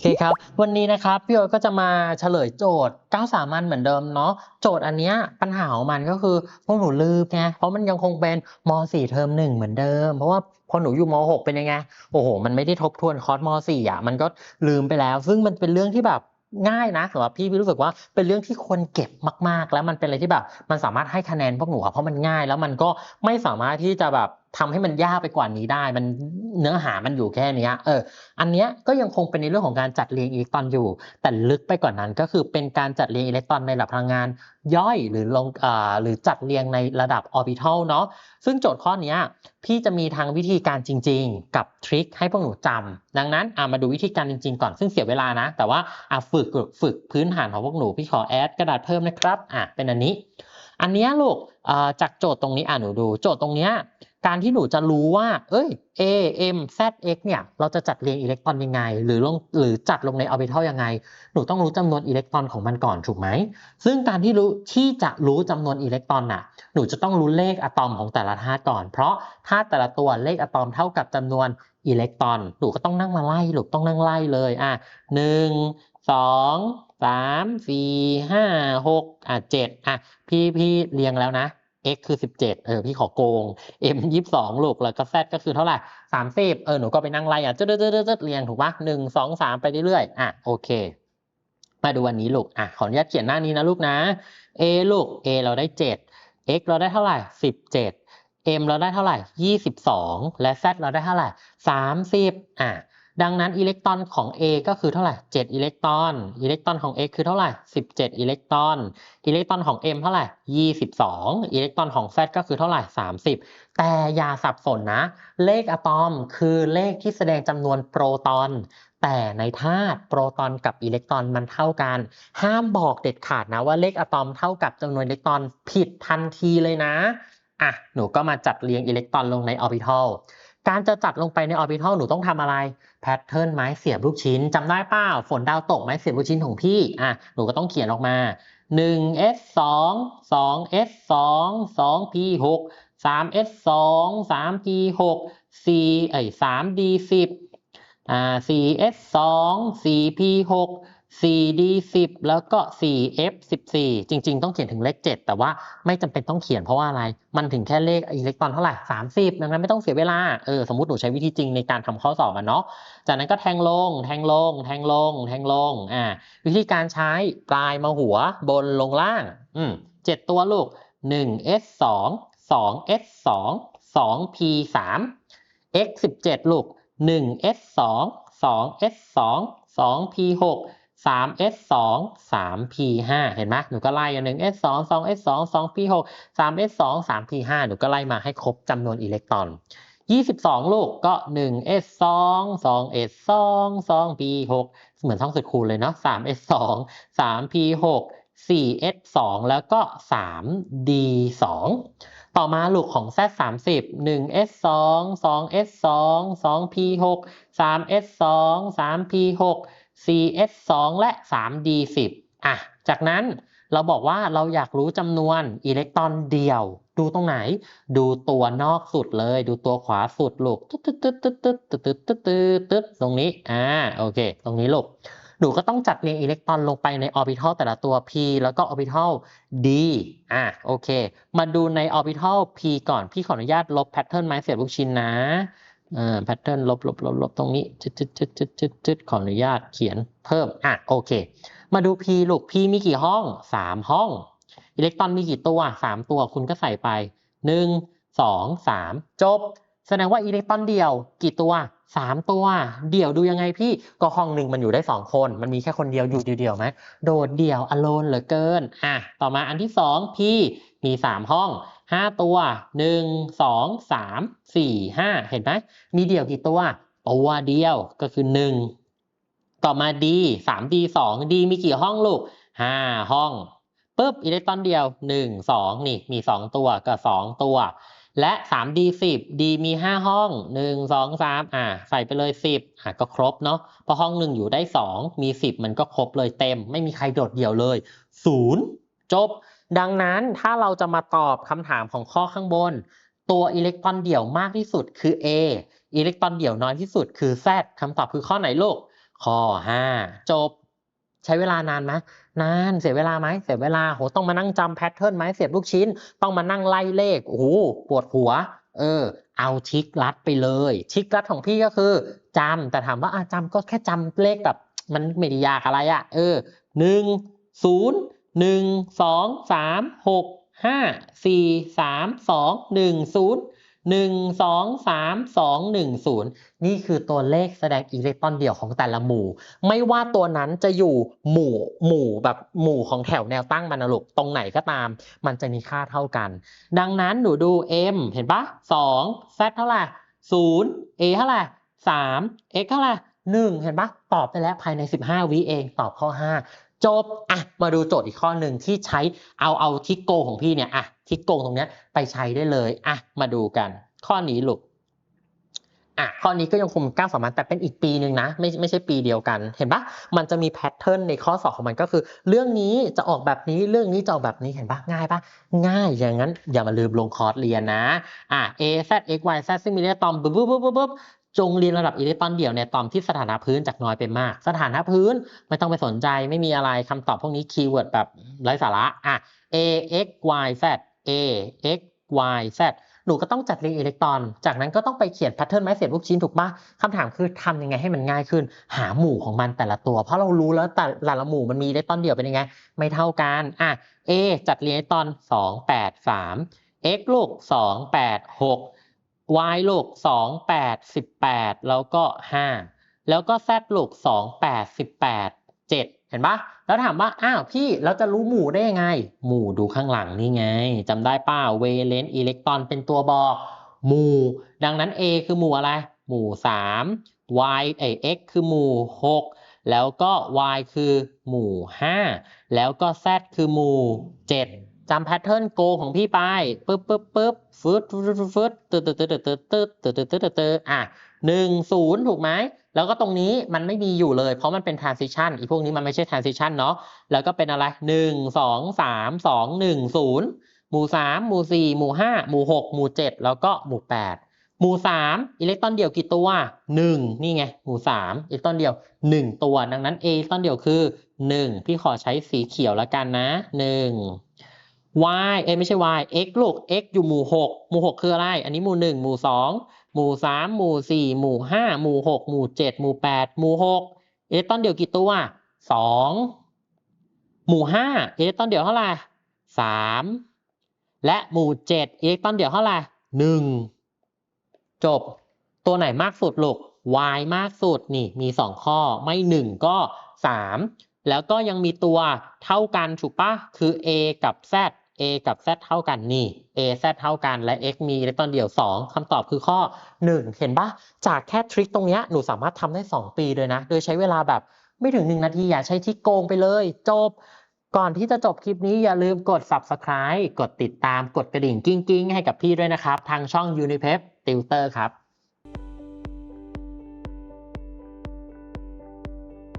โอเคครับ วันนี้นะครับพี่โอ๊ตก็จะมาเฉลยโจทย์9สามัญเหมือนเดิมเนาะโจทย์อันเนี้ยปัญหาของมันก็คือพวกหนูลืมไงเพราะมันยังคงเป็นม .4 เทอมหนึ่งเหมือนเดิม เพราะว่าพอหนูอยู่ม .6 เป็นยังไงโอ้โห มันไม่ได้ทบทวนคอร์สม .4 อะมันก็ลืมไปแล้ว ซึ่งมันเป็นเรื่องที่แบบง่ายนะสำหรับพี่พี่รู้สึกว่าเป็นเรื่องที่ควรเก็บมาก ๆ แล้วมันเป็นอะไรที่แบบมันสามารถให้คะแนนพวกหนูเพราะมันง่าย แล้วมันก็ไม่สามารถที่จะแบบทำให้มันยากไปกว่านี้ได้ มันเนื้อหามันอยู่แค่นี้เออ อันเนี้ยก็ยังคงเป็นในเรื่องของการจัดเรียงอิเล็กตรอนอยู่ แต่ลึกไปกว่านั้นก็คือเป็นการจัดเรียงอิเล็กตรอนในระดับพลังงานย่อยหรือลงอ่าหรือจัดเรียงในระดับออร์บิทัลเนาะซึ่งโจทย์ข้อนี้พี่จะมีทางวิธีการจริง ๆ กับทริคให้พวกหนูจำดังนั้นอ่ามาดูวิธีการจริง ๆ ก่อนซึ่งเสียเวลานะ แต่ว่าอ่าฝึกฝึกพื้นฐานของพวกหนูพี่ขอแอดกระดาษเพิ่มนะครับอะเป็นอันนี้ อันเนี้ยลูกจากโจทย์ตรงนี้อ่าหนูดู โจทย์ตรงเนี้ย การที่หนูจะรู้ว่า เอ้ย A M Z X เนี่ย เราจะจัดเรียงอิเล็กตรอนยังไง หรือลงหรือจัดลงในออร์บิทัลยังไง หนูต้องรู้จำนวนอิเล็กตรอนของมันก่อนถูกไหม ซึ่งการที่รู้ที่จะรู้จำนวนอิเล็กตรอนน่ะ หนูจะต้องรู้เลขอะตอมของแต่ละธาตุก่อน เพราะธาตุแต่ละตัวเลขอะตอมเท่ากับจำนวนอิเล็กตรอน หนูก็ต้องนั่งมาไล่หนูต้องนั่งไล่เลย อะหนึ่งสองสามสี่ห้าหกอะเจ็ดอะพี่พี่เรียงแล้วนะ x คือสิบเจ็ดเออ พี่ขอโกง m ยี่สิบสองลูก แล้วก็ z ก็คือเท่าไหร่สามสิบเออ หนูก็ไปนั่งไล่อะจึ๊ดจึ๊ดเจ๊ดเรียงถูกปะหนึ่งสองสามไปเรื่อยๆ อะ โอเค มาดูวันนี้ลูก อะ ขออนุญาตเขียนหน้านี้นะลูกนะ a ลูก a เราได้ 7 x เราได้เท่าไหร่ 17 m เราได้เท่าไหร่ 22 และ z เราได้เท่าไหร่ 30 อะ ดังนั้นอิเล็กตรอนของ A ก็คือเท่าไหร่ 7 อิเล็กตรอน อิเล็กตรอนของ X คือเท่าไหร่ 17 อิเล็กตรอน อิเล็กตรอนของ M เท่าไหร่ 22 อิเล็กตรอนของ Z ก็คือเท่าไหร่ 30 แต่อย่าสับสนนะ เลขอะตอมคือเลขที่แสดงจำนวนโปรตอน แต่ในธาตุโปรตอนกับอิเล็กตรอนมันเท่ากัน ห้ามบอกเด็ดขาดนะว่าเลขอะตอมเท่ากับจำนวนอิเล็กตรอนผิดทันทีเลยนะ อะ หนูก็มาจัดเรียงอิเล็กตรอนลงในออร์บิทัล การจะจัดลงไปในออร์บิทัลหนูต้องทำอะไรแพทเทิร์นไม้เสียบลูกชิ้นจำได้เปล่าฝนดาวตกไม้เสียบลูกชิ้นของพี่อะหนูก็ต้องเขียนออกมา 1 s 2 2 s 2 2 p 6 3 s 2 3 p 6 4เอ้ย 3 d 10อ่า 4s 2 4p 6 4d 10แล้วก็ 4f 14จริง ๆ ต้องเขียนถึงเลข 7 แต่ว่าไม่จำเป็นต้องเขียนเพราะว่าอะไร มันถึงแค่เลขอิเล็กตรอนเท่าไหร่ 30 ดังนั้นไม่ต้องเสียเวลา เออ สมมติหนูใช้วิธีจริงในการทำข้อสอบอะเนาะ จากนั้นก็แทงลง แทงลง แทงลง แทงลง อ่า วิธีการใช้ปลายมาหัวบนลงล่าง อืมเจ็ดตัวลูก 1s 2 2s 2 2p 3 x 17ลูก 1s 2 2s 2 2p 6 3s 2 3p 5เห็นไหมหนูก็ไล่อย่าง 1s 2 2s 2 2p 6 3s 2 3p 5หนูก็ไล่มาให้ครบจำนวนอิเล็กตรอน 22 ลูกก็ 1s 2 2s 2 2p 6เหมือนท่องสุดคูณเลยเนาะ 3s 2 3p 6 4s 2แล้วก็ 3d 2ต่อมาลูกของ z 30 1s 2 2s 2 2p 6 3s 2 3p 6 4s 2และ 3d 10อะ จากนั้นเราบอกว่าเราอยากรู้จำนวนอิเล็กตรอนเดียว ดูตรงไหน ดูตัวนอกสุดเลย ดูตัวขวาสุดลูกตึ๊ดตึ๊ดตึ๊ดตึ๊ดตึ๊ดตึ๊ดตึ๊ดตึ๊ดตึ๊ดตรงนี้ อ่า โอเค ตรงนี้ลูกหนูก็ต้องจัดเรียงอิเล็กตรอนลงไปในออร์บิทัลแต่ละตัว p แล้วก็ออร์บิทัล d อะ โอเค มาดูในออร์บิทัล p ก่อน พี่ขออนุญาตลบแพทเทิร์นไม้เสียบลูกชิ้นนะ แพทเทิร์นลบลบลบลบตรงนี้จึ๊ดจึ๊ดจึ๊ดจึ๊ดจึ๊ดจึ๊ดขออนุญาตเขียนเพิ่ม อะ โอเค มาดู p ลูก p มีกี่ห้อง 3 ห้อง อิเล็กตรอนมีกี่ตัว 3 ตัวคุณก็ใส่ไป 1 2 3 จบ แสดงว่าอิเล็กตรอนเดี่ยวกี่ตัว 3 ตัว เดี่ยวดูยังไงพี่ ก็ห้องหนึ่งมันอยู่ได้ 2 คน มันมีแค่คนเดียวอยู่เดียวไหมโดดเดี่ยว alone เหลือเกิน อะ ต่อมาอันที่2พี่มี 3 ห้อง 5ตัว1 2 3 4 5เห็นไหมมีเดี่ยวกี่ตัว ตัวเดียวก็คือ1ต่อมา D 3D 2 D มีกี่ห้องลูก5ห้องปุ๊บอิเล็กตรอนเดียว1 2นี่มี2ตัวกับ2ตัว และ 3D 10 D มี5ห้อง1 2 3อ่าใส่ไปเลย10อะก็ครบเนาะเพราะห้องหนึ่งอยู่ได้2มี10มันก็ครบเลยเต็ม ไม่มีใครโดดเดี่ยวเลย0จบ ดังนั้นถ้าเราจะมาตอบคำถามของข้อข้างบน ตัวอิเล็กตรอนเดี่ยวมากที่สุดคือ A อิเล็กตรอนเดี่ยวน้อยที่สุดคือ Z คำตอบคือข้อไหนลูก ข้อห้าจบ ใช้เวลานานไหมนานเสียเวลาไหมเสียเวลาโหต้องมานั่งจำแพทเทิร์นไหมเสียบลูกชิ้น ต้องมานั่งไล่เลขโอ้โหปวดหัว เออ เอาทิกลัดไปเลยทิกลัดของพี่ก็คือจำแต่ถามว่าอาจำก็แค่จำเลขแบบมันไม่ได้ยากอะไรอะ่ะ เออหนึ่งศูนย์ หนึ่งสองสามหกห้าสี่สามสองหนึ่งศูนย์หนึ่งสองสามสองหนึ่งศูนย์นี่คือตัวเลขแสดงอิเล็กตรอนเดี่ยวของแต่ละหมู่ ไม่ว่าตัวนั้นจะอยู่หมู่หมู่แบบหมู่ของแถวแนวตั้งมันลูกตรงไหนก็ตาม มันจะมีค่าเท่ากัน ดังนั้นหนูดู m เห็นปะสอง z เท่าไหร่ศูนย์ a เท่าไหร่สาม x เท่าไหร่หนึ่งเห็นปะตอบไปแล้วภายใน 15 วิเองตอบข้อ 5 จบอะมาดูโจทย์อีกข้อหนึ่งที่ใช้เอาเอาทิกโกของพี่เนี่ยอะทิกโกตรงเนี้ยไปใช้ได้เลยอะมาดูกัน ข้อนี้ลูกอะข้อนี้ก็ยังคงก้าวสามารถแต่เป็นอีกปีหนึ่งนะไม่ไม่ใช่ปีเดียวกัน เห็นปะมันจะมีแพทเทิร์นในข้อสอบของมันก็คือ เรื่องนี้จะออกแบบนี้เรื่องนี้จะออกแบบนี้เห็นปะง่ายปะง่ายอย่างนั้นอย่ามาลืมลงคอร์สเรียนนะอะ a z x y z ซึ่งมีเลขตอมบึ๊บบึ๊บบึ๊บบึ๊บ จงเรียนระดับอิเล็กตรอนเดี่ยวในตอมที่สถานะพื้นจากน้อยไปมาก สถานะพื้นไม่ต้องไปสนใจไม่มีอะไรคำตอบพวกนี้คีย์เวิร์ดแบบไร้สาระอะ a x y z a x y z หนูก็ต้องจัดเรียงอิเล็กตรอน จากนั้นก็ต้องไปเขียนแพทเทิร์นไม้เสียบลูกชิ้นถูกปะคำถามคือทำยังไงให้มันง่ายขึ้น หาหมู่ของมันแต่ละตัว เพราะเรารู้แล้วแต่ละหมู่มันมีอิเล็กตรอนเดี่ยวเป็นยังไง ไม่เท่ากันอะ a จัดเรียงอิเล็กตรอนสองแปดสาม x ลูกสองแปดหก y ลูกสองแปดสิบแปดแล้วก็ห้าแล้วก็ z ลูกสองแปดสิบแปดเจ็ดเห็นปะแล้วถามว่า อ้าวพี่เราจะรู้หมู่ได้ยังไง หมู่ดูข้างหลังนี่ไงจำได้ป้าเวเลนอิเล็กตรอนเป็นตัวบอก หมู่ ดังนั้น a คือหมู่อะไร หมู่สาม y เอย x คือหมู่หกแล้วก็ y คือหมู่ห้าแล้วก็ z คือหมู่เจำแพทเทิร์นโกของพี่ไปปึ๊บปึ๊บปึ๊บฟึดฟึดฟึดตึ๊ดตึ๊ดตึ๊ดตึ๊ดตึ๊ดตึ๊ดตึ๊ดตึ๊ดตึ๊ดอะหนึ่งศูนย์ถูกไหม แล้วก็ตรงนี้มันไม่มีอยู่เลย เพราะมันเป็น transition อีพวกนี้มันไม่ใช่ transition เนาะแล้วก็เป็นอะไรหนึ่งสองสามสองหนึ่งศูนย์หมู่สามหมู่สี่หมู่ห้าหมู่หกหมู่เจ็ดแล้วก็หมู่แปดหมู่สามอิเล็กตรอนเดี่ยวกี่ตัวหนึ่งนี่ไง หมู่สามอิเล็กตรอนเดี่ยวหนึ่งตัว ดังนั้น A อิเล็กตรอนเดี่ยวคือหนึ่งพี่ขอใช้สีเขียวแล้วกันนะหนึ่ง y เอ้ไม่ใช่ y x ลูก x อยู่หมู่หกหมู่หกคืออะไร อันนี้หมู่หนึ่งหมู่สองหมู่สามหมู่สี่หมู่ห้าหมู่หกหมู่เจ็ดหมู่แปดหมู่หกอิเล็กตรอนเดี่ยวกี่ตัวสองหมู่ห้าอิเล็กตรอนเดี่ยวเท่าไหร่สามและหมู่เจ็ดอิเล็กตรอนเดี่ยวเท่าไหร่หนึ่งจบ ตัวไหนมากสุดลูก y มากสุดนี่มีสองข้อไม่หนึ่งก็สามแล้วก็ยังมีตัวเท่ากันถูกปะคือ a กับ z a กับ z เท่ากันนี่ a z เท่ากันและ x มีอิเล็กตรอนเดี่ยว 2คำตอบคือข้อ 1 เห็นปะจากแค่ทริคตรงเนี้ยหนูสามารถทำได้ 2 ปีเลยนะ โดยใช้เวลาแบบไม่ถึง 1 นาทีอย่าใช้ที่โกงไปเลย จบ ก่อนที่จะจบคลิปนี้อย่าลืมกด subscribe กดติดตามกดกระดิ่งกิ้งๆ ให้กับพี่ด้วยนะครับ ทางช่อง Unipep Tutor ครับ